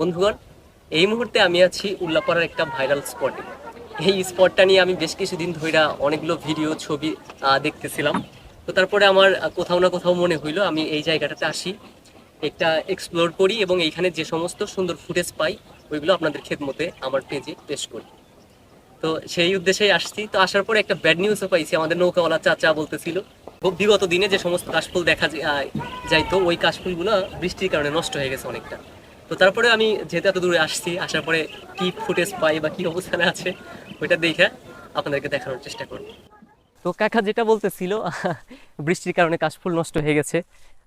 বন্ধুগণ, এই মুহূর্তে আমি আছি উল্লাপাড়ার একটা ভাইরাল স্পটে এই স্পটটা নিয়ে আমি বেশ কিছুদিন ধরে অনেকগুলো ভিডিও ছবি দেখতেছিলাম। তো তারপরে আমার কোথাও না কোথাও মনে হইল আমি এই জায়গাটাতে আসি, একটা এক্সপ্লোর করি এবং এইখানে যে সমস্ত সুন্দর ফুটেজ পাই, ওইগুলো আপনাদের খেদমতে আমার পেজে পেশ করি। তো সেই উদ্দেশ্যেই আসছি। তো আসার পরে একটা ব্যাড নিউজও পাইছি। আমাদের নৌকাওয়ালা চাচা বলতেছিল বিগত দিনে যে সমস্ত কাশফুল দেখা যাইতো, ওই কাশফুলগুলো বৃষ্টির কারণে নষ্ট হয়ে গেছে অনেকটা। তো তারপরে আমি যেহেতু এত দূরে আসছি, আসার পরে কি ফুটেজ পাই বা কি অবস্থানে আছে, ওইটা দেখে আপনাদেরকে দেখানোর চেষ্টা করব। তো কাকা যেটা বলতেছিল, বৃষ্টির কারণে কাশফুল নষ্ট হয়ে গেছে।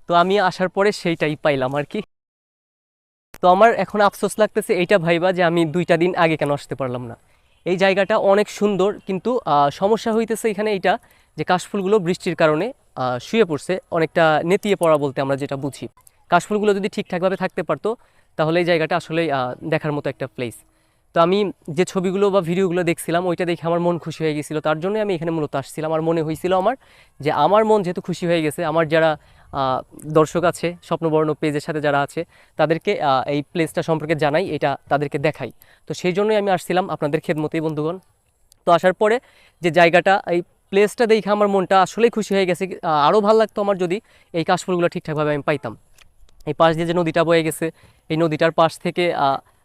তো আমি আসার পরে সেইটাই পাইলাম আর কি। তো আমার এখন আফসোস লাগতেছে এইটা ভাইবা যে আমি দুইটা দিন আগে কেন আসতে পারলাম না। এই জায়গাটা অনেক সুন্দর, কিন্তু সমস্যা হইতেছে এখানে এইটা যে কাশফুলগুলো বৃষ্টির কারণে শুয়ে পড়ছে, অনেকটা নেতিয়ে পড়া বলতে আমরা যেটা বুঝি। কাশফুলগুলো যদি ঠিকঠাকভাবে থাকতে পারতো তাহলে এই জায়গাটা আসলেই দেখার মতো একটা প্লেস তো আমি যে ছবিগুলো বা ভিডিওগুলো দেখছিলাম, ওইটা দেখে আমার মন খুশি হয়ে গেছিল। তার জন্য আমি এখানে মূলত আসছিলাম। আর মনে হয়েছিল আমার যে আমার মন যেহেতু খুশি হয়ে গেছে, আমার যারা দর্শক আছে, স্বপ্নবর্ণ পেজের সাথে যারা আছে, তাদেরকে এই প্লেসটা সম্পর্কে জানাই, এটা তাদেরকে দেখাই। তো সেই জন্যই আমি আসছিলাম আপনাদের খেদমতেই, বন্ধুগণ। তো আসার পরে যে জায়গাটা, এই প্লেসটা দেখে আমার মনটা আসলেই খুশি হয়ে গেছে। আরও ভালো লাগতো আমার যদি এই কাশফুলগুলো ঠিকঠাকভাবে আমি পাইতাম। এই পাশ দিয়ে যে নদীটা বয়ে গেছে এই নদীটার পাশ থেকে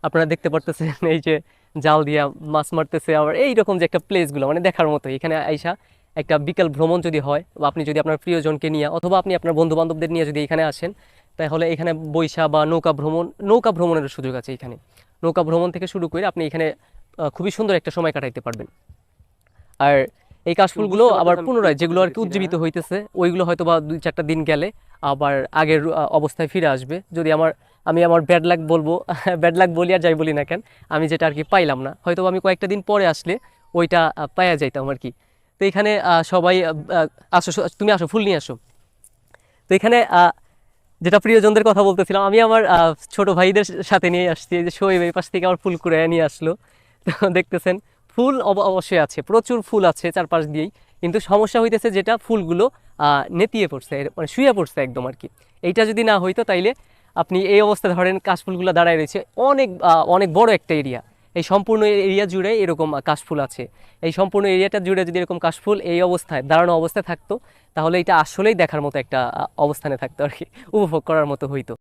আপনারা দেখতে পারতেছেন এই যে জাল দিয়া মাছ মারতেছে আবার এইরকম যে একটা প্লেসগুলো মানে দেখার মতো এখানে আইসা একটা বিকেল ভ্রমণ যদি হয় বা আপনি যদি আপনার প্রিয়জনকে নিয়ে অথবা আপনি আপনার বন্ধু বান্ধবদের নিয়ে যদি এখানে আসেন তাহলে এখানে বৈশা বা নৌকা ভ্রমণ নৌকা ভ্রমণের সুযোগ আছে এখানে। নৌকা ভ্রমণ থেকে শুরু করে আপনি এখানে খুবই সুন্দর একটা সময় কাটাইতে পারবেন। আর এই কাশফুলগুলো আবার পুনরায় যেগুলো আর কি উজ্জীবিত হইতেছে ওইগুলো হয়তো বা দুই চারটা দিন গেলে আবার আগের অবস্থায় ফিরে আসবে। যদি আমার আমি আমার ব্যাড লাক বলব ব্যাড লাক বলি আর যাই বলি না কেন, আমি যেটা আর কি পাইলাম না। হয়তো আমি কয়েকটা দিন পরে আসলে ওইটা পাইয়া যাইতাম আর কি। তো এখানে সবাই আসো তুমি আসো, ফুল নিয়ে আসো। তো এখানে যেটা প্রিয়জনদের কথা বলতেছিলাম, আমি আমার ছোট ভাইদের সাথে নিয়ে আসছি যে শোয়েব এই পাশ থেকে আমার ফুল করে নিয়ে আসলো। তো দেখতেছেন, ফুল অব- অবশ্যই আছে, প্রচুর ফুল আছে চারপাশ দিয়েই। কিন্তু সমস্যা হইতেছে যেটা ফুলগুলো নেতিয়ে পড়ছে মানে শুয়ে পড়ছে একদম আর কি। এইটা যদি না হইতো তাইলে আপনি এই অবস্থা ধরেন কাশফুলগুলো দাঁড়ায় রয়েছে, অনেক অনেক বড় একটা এরিয়া। এই সম্পূর্ণ এরিয়া জুড়ে এরকম কাশফুল আছে। এই সম্পূর্ণ এরিয়াটা জুড়ে যদি এরকম কাশফুল এই অবস্থায়, দাঁড়ানো অবস্থায় থাকতো, তাহলে এটা আসলেই দেখার মতো একটা অবস্থানে থাকতো আর কি, উপভোগ করার মতো হইতো।